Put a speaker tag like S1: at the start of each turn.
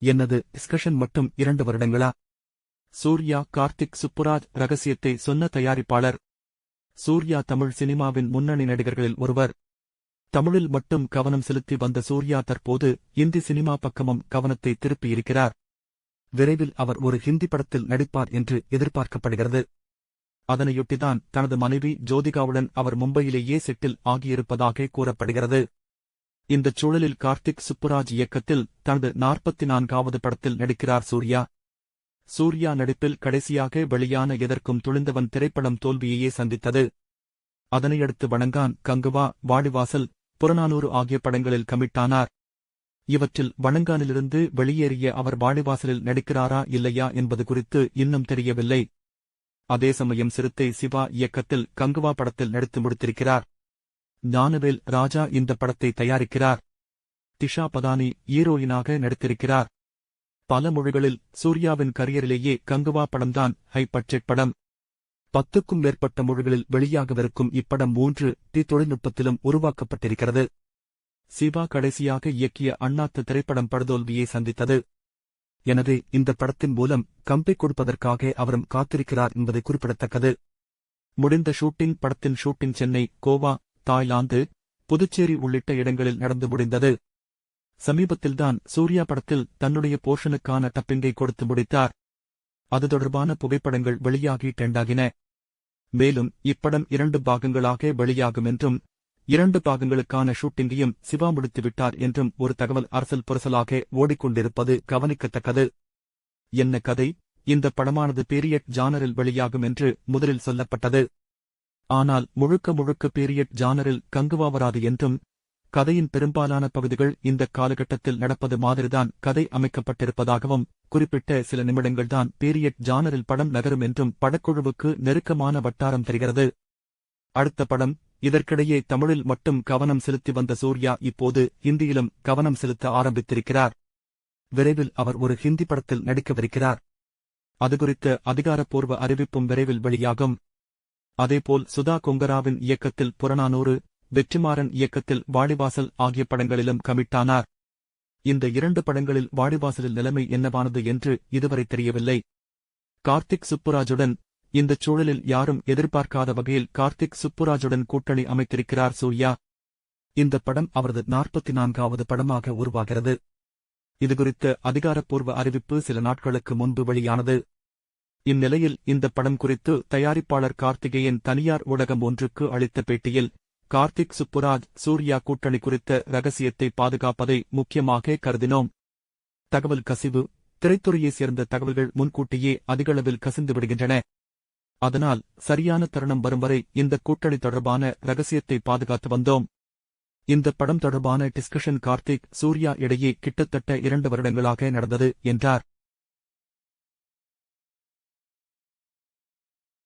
S1: என்னது டிஸ்கஷன் மட்டும் இரண்டு வருடங்களா? சூர்யா கார்த்திக் சுப்புராஜ் ரகசியத்தை சொன்ன தயாரிப்பாளர். சூர்யா தமிழ் சினிமாவின் முன்னணி நடிகர்களில் ஒருவர். தமிழில் மட்டும் கவனம் செலுத்தி வந்த சூர்யா தற்போது இந்தி சினிமா பக்கமும் கவனத்தை திருப்பியிருக்கிறார் விரைவில் அவர் ஒரு ஹிந்தி படத்தில் நடிப்பார் என்று எதிர்பார்க்கப்படுகிறது. அதனையொட்டிதான் தனது மனைவி ஜோதிகாவுடன் அவர் மும்பையிலேயே செட்டில் ஆகியிருப்பதாக கூறப்படுகிறது. இந்தச் சூழலில் கார்த்திக் சுப்புராஜ் இயக்கத்தில் தனது நாற்பத்தி நான்காவது படத்தில் நடிக்கிறார் சூர்யா. சூர்யா நடிப்பில் கடைசியாக வெளியான எதற்கும் துளிந்தவன் திரைப்படம் தோல்வியையே சந்தித்தது. அதனையடுத்து வணங்கான் கங்குவா வாடிவாசல் புறநானூறு ஆகிய படங்களில் கமிட்டானார். இவற்றில் வணங்கானிலிருந்து வெளியேறிய அவர் வாடிவாசலில் நடிக்கிறாரா இல்லையா என்பது குறித்து இன்னும் தெரியவில்லை. அதே சமயம் சிறுத்தை சிவா இயக்கத்தில் கங்குவா படத்தில் நடித்து முடித்திருக்கிறார். ஞானவேல் ராஜா இந்த படத்தை தயாரிக்கிறார். திஷா பதானி ஹீரோயினாக நடித்திருக்கிறார். பல மொழிகளில் சூர்யாவின் கரியரிலேயே கங்குவா படம்தான் ஹை பட்ஜெட் படம். பத்துக்கும் மேற்பட்ட மொழிகளில் வெளியாகவிருக்கும் இப்படம் மூன்று டி தொழில்நுட்பத்திலும் உருவாக்கப்பட்டிருக்கிறது. சிவா கடைசியாக இயக்கிய அண்ணாத்து திரைப்படம் படுதோல்வியை சந்தித்தது. எனவே இந்த படத்தின் மூலம் கம்பை கொடுப்பதற்காக அவரும் காத்திருக்கிறார் என்பது குறிப்பிடத்தக்கது. முடிந்த ஷூட்டிங் படத்தின் ஷூட்டிங் சென்னை கோவா தாய்லாந்து புதுச்சேரி உள்ளிட்ட இடங்களில் நடந்து முடிந்தது. சமீபத்தில்தான் சூர்யா படத்தில் தன்னுடைய போர்ஷனுக்கான டப்பிங்கை கொடுத்து முடித்தார். அது தொடர்பான புகைப்படங்கள் வெளியாகி டெண்டாகின மேலும் இப்படம் இரண்டு பாகங்களாக வெளியாகும் என்றும் இரண்டு பாகங்களுக்கான ஷூட்டிங்கையும் சிவா முடித்துவிட்டார் என்றும் ஒரு தகவல் அரசல் புரசலாக ஓடிக்கொண்டிருப்பது கவனிக்கத்தக்கது. என்ன கதை? இந்த படமானது பீரியட் ஜானரில் வெளியாகும் என்று முதலில் சொல்லப்பட்டது. ஆனால் முழுக்க முழுக்க பீரியட் ஜானரில் கங்குவா வராது என்றும் கதையின் பெரும்பாலான பகுதிகள் இந்த காலகட்டத்தில் நடப்பது மாதிரிதான் கதை அமைக்கப்பட்டிருப்பதாகவும் குறிப்பிட்ட சில நிமிடங்கள்தான் பீரியட் ஜானரில் படம் நகரும் என்றும் படக்குழுவுக்கு நெருக்கமான வட்டாரம் தெரிகிறது. அடுத்த படம் இதற்கிடையே தமிழில் மட்டும் கவனம் செலுத்தி வந்த சூர்யா இப்போது ஹிந்தியிலும் கவனம் செலுத்த ஆரம்பித்திருக்கிறார். விரைவில் அவர் ஒரு ஹிந்தி படத்தில் நடிக்கவிருக்கிறார். அதுகுறித்த அதிகாரப்பூர்வ அறிவிப்பும் விரைவில் வெளியாகும். அதேபோல் சுதா கொங்கராவின் இயக்கத்தில் புறநானூறு வெற்றிமாறன் இயக்கத்தில் வாடிவாசல் ஆகிய படங்களிலும் கமிட்டானார். இந்த இரண்டு படங்களில் வாடிவாசலில் நிலைமை என்னவானது என்று இதுவரை தெரியவில்லை. கார்த்திக் சுப்புராஜுடன் இந்தச் சூழலில் யாரும் எதிர்பார்க்காத வகையில் கார்த்திக் சுப்புராஜுடன் கூட்டணி அமைத்திருக்கிறார் சூர்யா. இந்த படம் அவரது நாற்பத்தி நான்காவது படமாக உருவாகிறது. இதுகுறித்த அதிகாரப்பூர்வ அறிவிப்பு சில நாட்களுக்கு முன்பு வெளியானது. இந்நிலையில் இந்த படம் குறித்து தயாரிப்பாளர் கார்த்திகேயன் தனியார் ஊடகம் ஒன்றுக்கு அளித்த பேட்டியில் கார்த்திக் சுப்புராஜ் சூர்யா கூட்டணி குறித்த ரகசியத்தை பாதுகாப்பதை முக்கியமாக கருதினோம். தகவல் கசிவு திரைத்துறையைச் சேர்ந்த தகவல்கள் முன்கூட்டியே அதிகளவில் கசிந்து விடுகின்றன. அதனால் சரியான தருணம் வரும் வரை இந்த கூட்டணி தொடர்பான ரகசியத்தை பாதுகாத்து வந்தோம். இந்த படம் தொடர்பான டிஸ்கஷன் கார்த்திக் சூர்யா இடையே கிட்டத்தட்ட இரண்டு வருடங்களாக நடந்தது என்றார்.